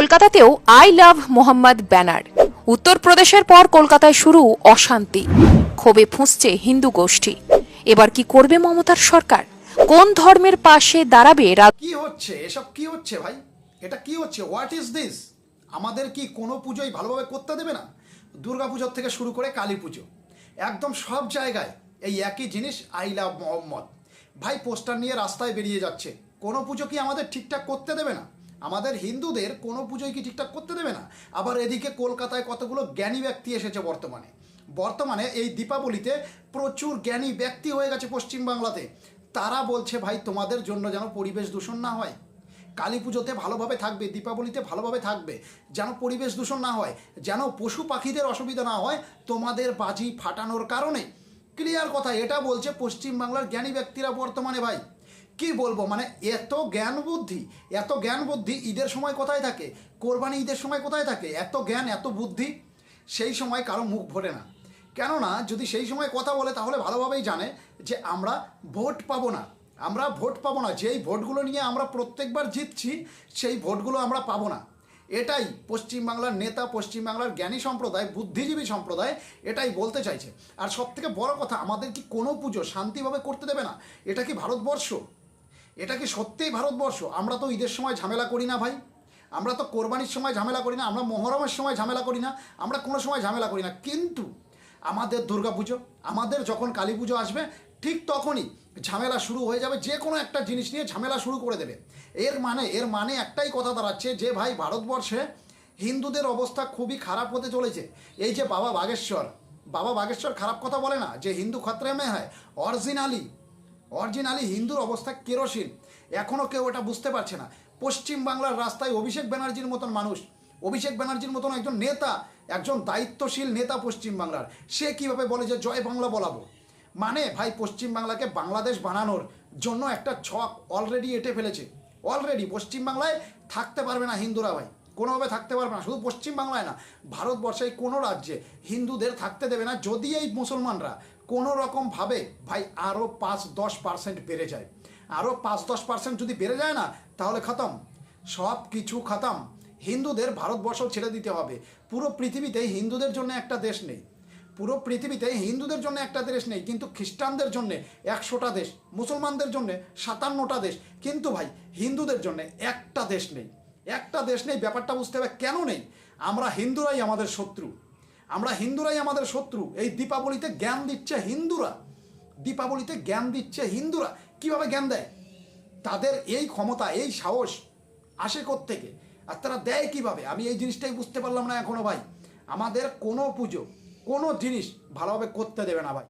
কলকাতাতেও I love Mohammad banner উত্তরপ্রদেশের পর কলকাতায় শুরু অশান্তি। ক্ষোভে ফুঁসছে হিন্দু গোষ্ঠী। এবার কি করবে মমতার সরকার? কোন ধর্মের পাশে দাঁড়াবে কি হচ্ছে? এসব কি হচ্ছে ভাই? এটা কি হচ্ছে? হোয়াট ইজ দিস আমাদের কি কোনো পুজোই ভালোভাবে করতে দেবে না? দুর্গা পুজোর থেকে শুরু করে কালী পুজো। একদম সব জায়গায় এই একই জিনিস আই লাভ মোহাম্মদ ভাই, পোস্টার নিয়ে রাস্তায় বেরিয়ে যাচ্ছে। কোনো পুজো কি আমাদের ঠিকঠাক করতে দেবে না? আমাদের হিন্দুদের কোনো পুজোই কি ঠিকঠাক করতে দেবে না? আবার এদিকে কলকাতায় কতগুলো জ্ঞানী ব্যক্তি এসেছে বর্তমানে। বর্তমানে এই দীপাবলিতে প্রচুর জ্ঞানী ব্যক্তি হয়ে গেছে পশ্চিমবাংলাতে। তারা বলছে, ভাই, তোমাদের জন্য যেন পরিবেশ দূষণ না হয়। কালী পুজোতে ভালোভাবে থাকবে, দীপাবলিতে ভালোভাবে থাকবে। যেন পরিবেশ দূষণ না হয়, যেন পশু পাখিদের অসুবিধা না হয়, তোমাদের বাজি ফাটানোর কারণে। ক্লিয়ার কথা, এটা বলছে পশ্চিমবাংলার জ্ঞানী ব্যক্তিরা বর্তমানে, ভাই। কি বলব? মানে এত জ্ঞান বুদ্ধি, এত জ্ঞান বুদ্ধি ঈদের সময় কোথায় থাকে? কোরবানি ঈদের সময় কোথায় থাকে? এত জ্ঞান, এত বুদ্ধি, সেই সময় কারও মুখ ভরে না। কেননা, যদি সেই সময় কথা বলে, তাহলে ভালোভাবেই জানে যে আমরা ভোট পাবো না। আমরা ভোট পাবো না। যেই ভোটগুলো নিয়ে আমরা প্রত্যেকবার জিতছি, সেই ভোটগুলো আমরা পাবো না। এটাই পশ্চিমবাংলার নেতা, পশ্চিমবাংলার জ্ঞানী সম্প্রদায়, বুদ্ধিজীবী সম্প্রদায় এটাই বলতে চাইছে। আর সব থেকে বড় কথা, আমাদের কি কোনো পুজো শান্তিভাবে করতে দেবে না? এটা কি ভারতবর্ষ? এটা কি সত্যিই ভারতবর্ষ? আমরা তো ঈদের সময় ঝামেলা করি না ভাই। আমরা তো কোরবানির সময় ঝামেলা করি না, আমরা মহরমের সময় ঝামেলা করি না, আমরা কোনো সময় ঝামেলা করি না। কিন্তু আমাদের দুর্গাপুজো, আমাদের যখন কালী পুজো আসবে, ঠিক তখনই ঝামেলা শুরু হয়ে যাবে, যে কোনো একটা জিনিস নিয়ে ঝামেলা শুরু করে দেবে। এর মানে এর মানে একটাই কথা দাঁড়াচ্ছে যে ভাই, ভারতবর্ষে হিন্দুদের অবস্থা খুবই খারাপ হতে চলেছে। এই যে বাবা বাগেশ্বর বাবা বাগেশ্বর খারাপ কথা বলে না যে হিন্দু খতরে মে হয় অরিজিনালি অরিজিনালি হিন্দুর অবস্থা কেরোসিন। এখনও কেউ এটা বুঝতে পারছে না। পশ্চিম বাংলার রাস্তায় অভিষেক ব্যানার্জির মতন মানুষ। অভিষেক ব্যানার্জির মতন একজন নেতা, একজন দায়িত্বশীল নেতা পশ্চিম বাংলার। সে কীভাবে বলে যে জয় বাংলা বলাবো? মানে ভাই, পশ্চিম বাংলাকে বাংলাদেশ বানানোর জন্য একটা ছক অলরেডি এঁটে ফেলেছে। অলরেডি পশ্চিম বাংলায় থাকতে পারবে না হিন্দুরা ভাই। কোনোভাবে থাকতে পারবে না। শুধু পশ্চিম বাংলায় না ভারতবর্ষে কোনো রাজ্যে হিন্দুদের থাকতে দেবে না। যদি এই মুসলমানরা কোনো রকমভাবে ভাই আরও পাঁচ দশ পার্সেন্ট বেড়ে যায়। আরও পাঁচ দশ পার্সেন্ট যদি বেড়ে যায় না, তাহলে খতম। সব কিছু খতম। হিন্দুদের ভারতবর্ষ ছেড়ে দিতে হবে। পুরো পৃথিবীতে হিন্দুদের জন্য একটা দেশ নেই। পুরো পৃথিবীতে হিন্দুদের জন্য একটা দেশ নেই, কিন্তু খ্রিস্টানদের জন্য একশোটা দেশ, মুসলমানদের জন্য সাতান্নটা দেশ, কিন্তু ভাই হিন্দুদের জন্য একটা দেশ নেই। একটা দেশ নেই, ব্যাপারটা বুঝতে হবে কেন নেই? আমরা হিন্দুরাই আমাদের শত্রু। আমরা হিন্দুরাই আমাদের শত্রু। এই দীপাবলিতে জ্ঞান দিচ্ছে হিন্দুরা। দীপাবলিতে জ্ঞান দিচ্ছে হিন্দুরা। কীভাবে জ্ঞান দেয়? তাদের এই ক্ষমতা, এই সাহস আসে থেকে আর তারা দেয় কীভাবে? আমি এই জিনিসটাই বুঝতে পারলাম না এখনও ভাই। আমাদের কোনো পুজো, কোনো জিনিস ভালোভাবে করতে দেবে না ভাই।